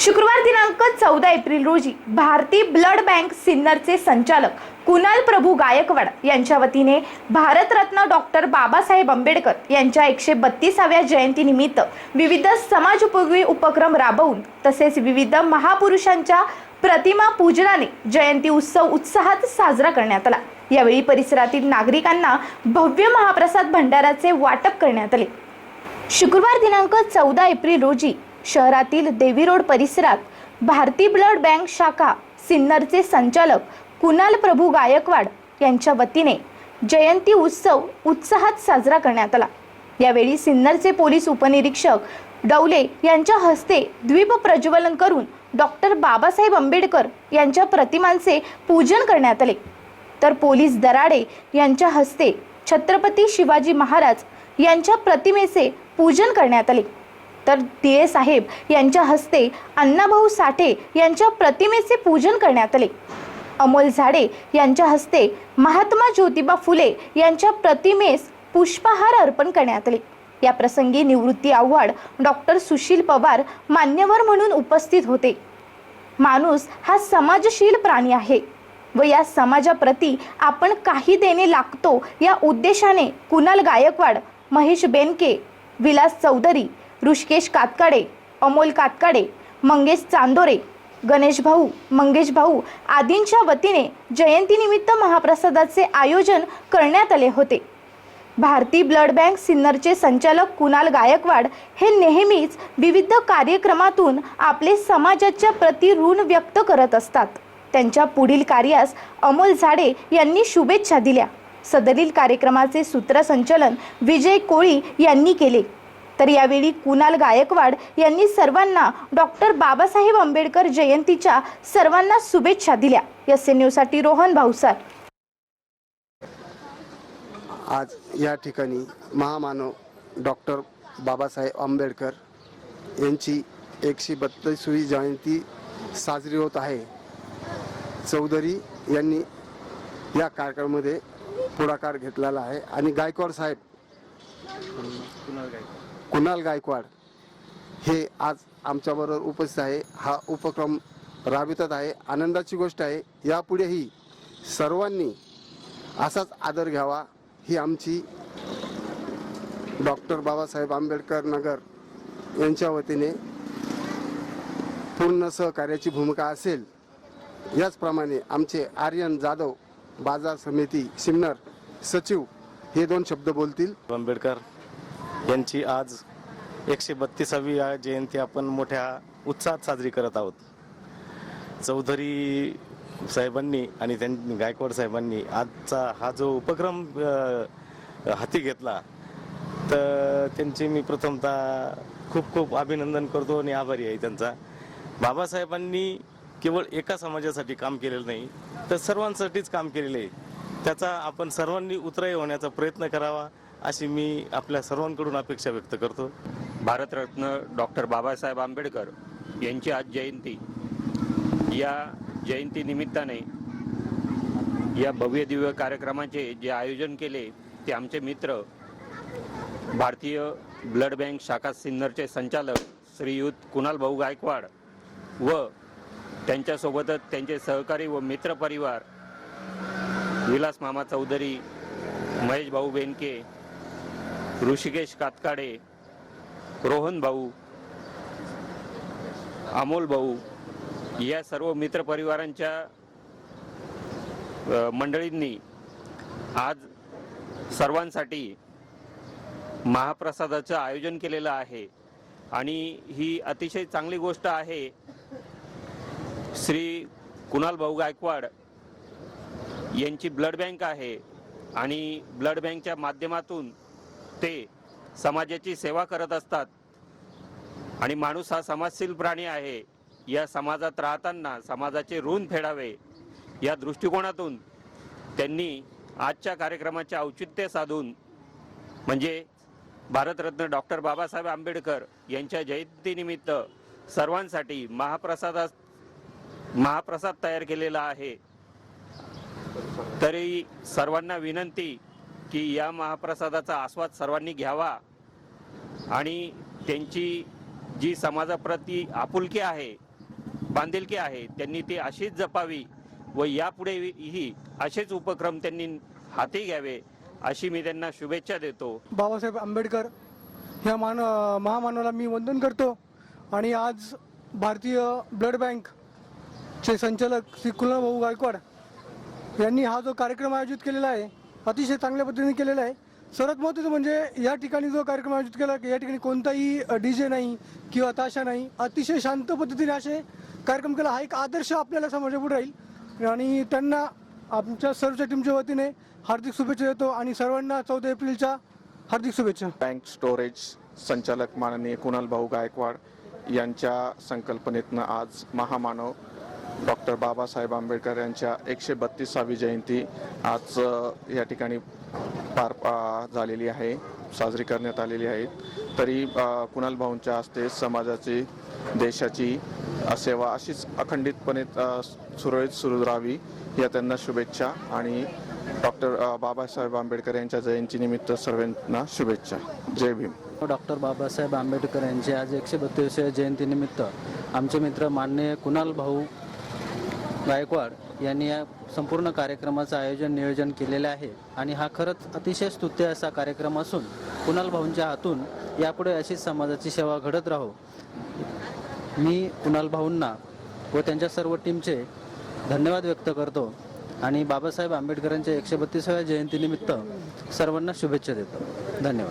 शुक्रवार दिनांक चौदा एप्रिल रोजी भारती ब्लड बँक सिन्नरचे संचालक कुणाल प्रभू गायकवाड यांच्या वतीने भारतरत्न डॉक्टर बाबासाहेब आंबेडकर यांच्या एकशे बत्तीसाव्या जयंतीनिमित्त विविध समाजोपयोगी उपक्रम राबवून तसेच विविध महापुरुषांच्या प्रतिमा पूजनाने जयंती उत्सव उत्साहात साजरा करण्यात आला. यावेळी परिसरातील नागरिकांना भव्य महाप्रसाद भंडाराचे वाटप करण्यात आले. शुक्रवार दिनांक चौदा एप्रिल रोजी शहरातील देवी रोड परिसरात भारती ब्लड बँक शाखा सिन्नरचे संचालक कुणाल प्रभू गायकवाड यांच्या वतीने जयंती उत्सव उत्साहात साजरा करण्यात आला. यावेळी सिन्नरचे पोलीस उपनिरीक्षक डवले यांच्या हस्ते द्वीप प्रज्वलन करून डॉक्टर बाबासाहेब आंबेडकर यांच्या प्रतिमांचे पूजन करण्यात आले. तर पोलीस दराडे यांच्या हस्ते छत्रपती शिवाजी महाराज यांच्या प्रतिमेचे पूजन करण्यात आले. तर दिळे साहेब यांच्या हस्ते अण्णाभाऊ साठे यांच्या प्रतिमेचे पूजन करण्यात आले. अमोल झाडे यांच्या हस्ते महात्मा ज्योतिबा फुले यांच्या प्रतिमेस पुष्पहार अर्पण करण्यात आले. या प्रसंगी निवृत्ती आव्हाड डॉक्टर सुशील पवार मान्यवर म्हणून उपस्थित होते. माणूस हा समाजशील प्राणी आहे व या समाजाप्रती आपण काही देणे लागतो या उद्देशाने कुणाल गायकवाड महेश बेनके विलास चौधरी ऋषिकेश कातकाडे अमोल कातकाडे मंगेश चांदोरे गणेश भाऊ मंगेश भाऊ आदींच्या वतीने जयंतीनिमित्त महाप्रसादाचे आयोजन करण्यात आले होते. भारती ब्लड बँक सिन्नरचे संचालक कुणाल गायकवाड हे नेहमीच विविध कार्यक्रमातून आपले समाजाच्या प्रति ऋण व्यक्त करत असतात. त्यांच्या पुढील कार्यास अमोल झाडे यांनी शुभेच्छा दिल्या. सदरील कार्यक्रमाचे सूत्रसंचलन विजय कोळी यांनी केले. तर यावेळी कुणाल गायकवाड यांनी सर्वांना डॉक्टर बाबासाहेब आंबेडकर जयंतीच्या सर्वांना शुभेच्छा दिल्या. एस एन न्यूजसाठी रोहन भाऊसार. आज या ठिकाणी महामानव डॉक्टर बाबासाहेब आंबेडकर यांची एकशे बत्तीसवी जयंती साजरी होत आहे. चौधरी यांनी या कार्यक्रमामध्ये पुढाकार घेतलेला आहे. आणि गायकवाड साहेब. कुणाल गायकवाड हे आज आमच्याबरोबर उपस्थित आहे. हा उपक्रम राबवितात आहे. आनंदाची गोष्ट आहे. यापुढेही सर्वांनी असाच आदर घ्यावा ही आमची डॉक्टर बाबासाहेब आंबेडकर नगर यांच्या वतीने पूर्ण सहकार्याची भूमिका असेल. याचप्रमाणे आमचे आर्यन जाधव बाजार समिती सिन्नर सचिव हे दोन शब्द बोलतील. आंबेडकर यांची आज एकशे बत्तीसावी जयंती आपण मोठ्या उत्साहात साजरी करत आहोत. चौधरी साहेबांनी आणि त्यां गायकवाड साहेबांनी आजचा हा जो उपक्रम हाती घेतला तर त्यांचे मी प्रथमतः खूप खूप अभिनंदन करतो आणि आभारी आहे त्यांचा. बाबासाहेबांनी केवळ एका समाजासाठी काम केलेलं नाही तर सर्वांसाठीच काम केलेलं आहे. त्याचा आपण सर्वांनी उतराई होण्याचा प्रयत्न करावा अशी मी आपल्या सर्वांकडून अपेक्षा व्यक्त करतो. भारतरत्न डॉक्टर बाबासाहेब आंबेडकर यांची आज जयंती. या जयंतीनिमित्ताने या भव्य दिव्य कार्यक्रमाचे जे आयोजन केले ते आमचे मित्र भारतीय ब्लड बँक शाखा सिन्नरचे संचालक श्रीयुत कुणाल भाऊ गायकवाड व त्यांच्यासोबतच त्यांचे सहकारी व मित्रपरिवार विलास मामा चौधरी महेश भाऊ बेनके ऋषिकेश कातकाडे रोहन भाऊ अमोल भाऊ या सर्व मित्रपरिवारांच्या मंडळींनी आज सर्वांसाठी महाप्रसादाचं आयोजन केलेलं आहे. आणि ही अतिशय चांगली गोष्ट आहे. श्री कुणाल भाऊ गायकवाड यांची ब्लड बँक आहे. आणि ब्लड बँकच्या माध्यमातून ते समाजाची सेवा करत असतात. आणि माणूस हा समाजशील प्राणी आहे. या समाजात राहताना समाजाचे ऋण फेडावे या दृष्टिकोनातून त्यांनी आजच्या कार्यक्रमाचे औचित्य साधून म्हणजे भारतरत्न डॉक्टर बाबासाहेब आंबेडकर यांच्या जयंतीनिमित्त सर्वांसाठी महाप्रसादा महाप्रसाद तयार केलेला आहे. तरी सर्वांना विनंती की या महाप्रसादाचा आस्वाद सर्वांनी घ्यावा आणि त्यांची जी समाजाप्रती आपुलकी आहे बांधिलकी आहे त्यांनी ती अशीच जपावी व यापुढेही असेच उपक्रम त्यांनी हाती घ्यावे अशी मी त्यांना शुभेच्छा देतो. बाबासाहेब आंबेडकर ह्या मान महामानवाला मी वंदन करतो आणि आज भारतीय ब्लड बँकचे संचालक श्री कुलभाऊ गायकवाड यांनी हा जो कार्यक्रम आयोजित केलेला आहे अतिशय चांगल्या पद्धतीने केलेला आहे सर्वात महत्त्वाचं म्हणजे या ठिकाणी जो कार्यक्रम आयोजित केला या ठिकाणी कोणताही डी जे नाही किंवा ताशा नाही अतिशय शांत पद्धतीने असे कार्यक्रम केला. हा एक आदर्श आपल्याला समाजापुढे राहील. आणि त्यांना आमच्या सर्वच्या टीमच्या वतीने हार्दिक शुभेच्छा देतो आणि सर्वांना चौदा एप्रिलच्या हार्दिक शुभेच्छा. बँक स्टोरेज संचालक माननीय कुणाल भाऊ गायकवाड यांच्या संकल्पनेतनं आज महामानव डॉक्टर बाबासाहेब आंबेडकर यांच्या एकशे बत्तीसावी जयंती आज या ठिकाणी पार झालेली आहे साजरी करण्यात आलेली आहे. तरी कुणाल भाऊंच्या हस्ते समाजाची देशाची सेवा अशीच अखंडितपणे सुरळीत सुरू राहावी या त्यांना शुभेच्छा आणि डॉक्टर बाबासाहेब आंबेडकर यांच्या जयंतीनिमित्त सर्वांना शुभेच्छा. जय भीम. डॉक्टर बाबासाहेब आंबेडकर यांचे आज एकशे बत्तीसव्या जयंतीनिमित्त आमचे मित्र माननीय कुणाल भाऊ गायकवाड यांनी या संपूर्ण कार्यक्रमाचं आयोजन नियोजन केलेलं आहे. आणि हा खरंच अतिशय स्तुत्य असा कार्यक्रम असून कुणाल भाऊंच्या हातून यापुढे अशीच समाजाची सेवा घडत राहो. मी कुणाल भाऊंना व त्यांच्या सर्व टीमचे धन्यवाद व्यक्त करतो आणि बाबासाहेब आंबेडकरांच्या एकशे बत्तीसाव्या जयंतीनिमित्त सर्वांना शुभेच्छा देतो. धन्यवाद.